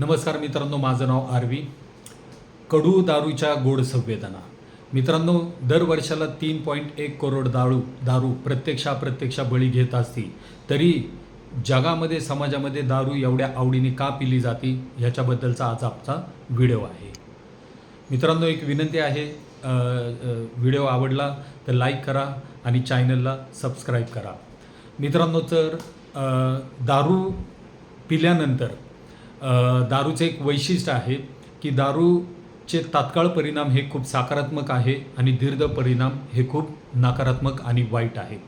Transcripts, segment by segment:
नमस्कार मित्रांनो माझं नाव आरवी कडू दारूच्या गोड संवेदना. मित्रांनो दर वर्षाला तीन पॉईंट एक करोड दारू दारू प्रत्यक्ष अप्रत्यक्ष बळी घेत असती तरी जगामध्ये समाजामध्ये दारू एवढ्या आवडीने का पिली जाते ह्याच्याबद्दलचा आज आमचा व्हिडिओ आहे. मित्रांनो एक विनंती आहे व्हिडिओ आवडला तर लाईक करा आणि चॅनलला सबस्क्राईब करा. मित्रांनो तर दारू पिल्यानंतर दारूचं एक वैशिष्ट्य आहे की दारूचे तात्काळ परिणाम हे खूप सकारात्मक आहे आणि दीर्घ परिणाम हे खूप नकारात्मक आणि वाईट आहे.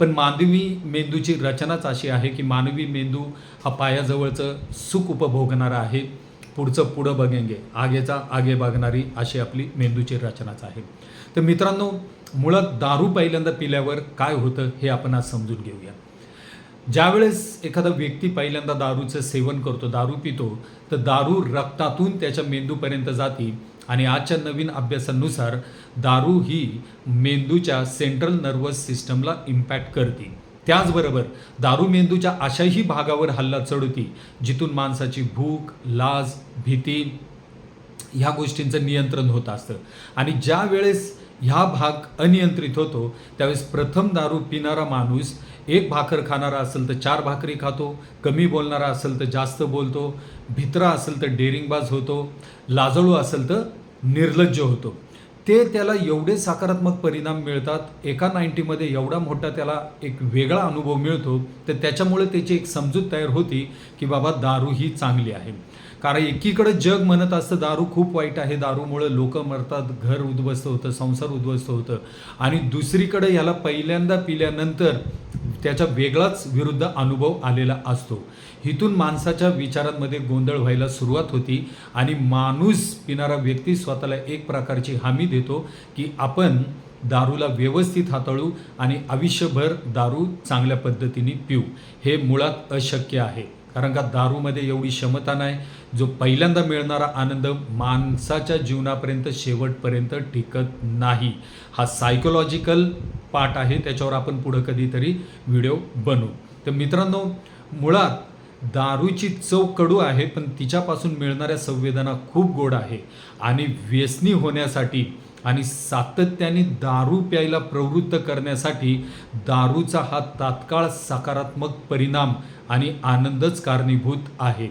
पण मानवी मेंदूची रचनाच अशी आहे की मानवी मेंदू हा पायाजवळचं सुख उपभोगणारा आहे. पुढचं पुढं बघेंगे. आगेचा आगे बघणारी अशी आपली मेंदूची रचनाच आहे. तर मित्रांनो मुळात दारू पहिल्यांदा पिल्यावर काय होतं हे आपण आज समजून घेऊया. ज्यावेळेस एखादा व्यक्ती पहिल्यांदा दारूचं सेवन करतो दारू पितो तर दारू रक्तातून त्याच्या मेंदूपर्यंत जाते आणि आजच्या नवीन अभ्यासानुसार दारू ही मेंदूच्या सेंट्रल नर्वस सिस्टमला इम्पॅक्ट करते. त्याचबरोबर दारू मेंदूच्या अशाही भागावर हल्ला चढवते जिथून माणसाची भूक लाज भीती ह्या गोष्टींचं नियंत्रण होत असतं. आणि ज्या वेळेस ह्या भाग अनियंत्रित होतो त्यावेळेस प्रथम दारू पिणारा माणूस एक भाकर खाणारा असेल तर चार भाकरी खातो कमी बोलणारा असेल तर जास्त बोलतो भित्रा असेल तर डेरिंगबाज होतो लाजळू असेल तर निर्लज्ज होतो. ते त्याला एवढे सकारात्मक परिणाम मिळतात एका नाईन्टीमध्ये एवढा मोठा त्याला एक वेगळा अनुभव मिळतो तर त्याच्यामुळे त्याची एक समजूत तयार होती की बाबा दारू ही चांगली आहे. कारण एकीकडे जग म्हणत असतं दारू खूप वाईट आहे दारूमुळे लोक मरतात घर उद्ध्वस्त होतं संसार उद्ध्वस्त होतं. आणि दुसरीकडे ह्याला पहिल्यांदा पिल्यानंतर त्याचा वेगळाच विरुद्ध अनुभव आलेला असतो. इथून माणसाच्या विचारांमध्ये गोंधळ व्हायला सुरुवात होती आणि माणूस पिणारा व्यक्ती स्वतःला एक प्रकारची हमी देतो की आपण दारूला व्यवस्थित हाताळू आणि आयुष्यभर दारू चांगल्या पद्धतीने पिऊ. हे मुळात अशक्य आहे. कारण का दारूमध्ये एवढी क्षमता नाही जो पहिल्यांदा मिळणारा आनंद माणसाच्या जीवनापर्यंत शेवटपर्यंत टिकत नाही. हा सायकोलॉजिकल पार्ट आहे त्याच्यावर आपण पुढं कधीतरी व्हिडिओ बनवू तर मित्रांनो मुळात दारूची चव कडू आहे पण तिच्यापासून मिळणाऱ्या संवेदना खूप गोड आहे. आणि व्यसनी होण्यासाठी आणि सातत्याने दारू प्यायला प्रवृत्त करण्यासाठी दारूचा हा तात्काळ सकारात्मक परिणाम आणि आनंदच कारणीभूत आहे.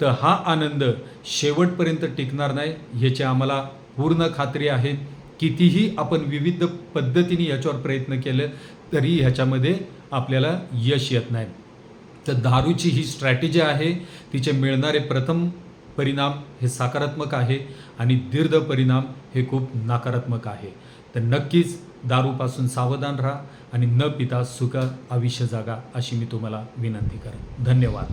तर हा आनंद शेवटपर्यंत टिकणार नाही याची आम्हाला पूर्ण खात्री आहे. कितीही आपण विविध पद्धतीने याच्यावर प्रयत्न केले तरी ह्याच्यामध्ये आपल्याला यश येत नाही. तर दारूची ही स्ट्रॅटेजी आहे तिचे मिळणारे प्रथम परिणाम हे सकारात्मक आहे आणि दीर्घ परिणाम हे खूप नकारात्मक आहे. तर नक्कीच दारूपासून सावधान राहा आणि न पिता सुख आयुष्य जागा अशी मी तुम्हाला विनंती करेन. धन्यवाद.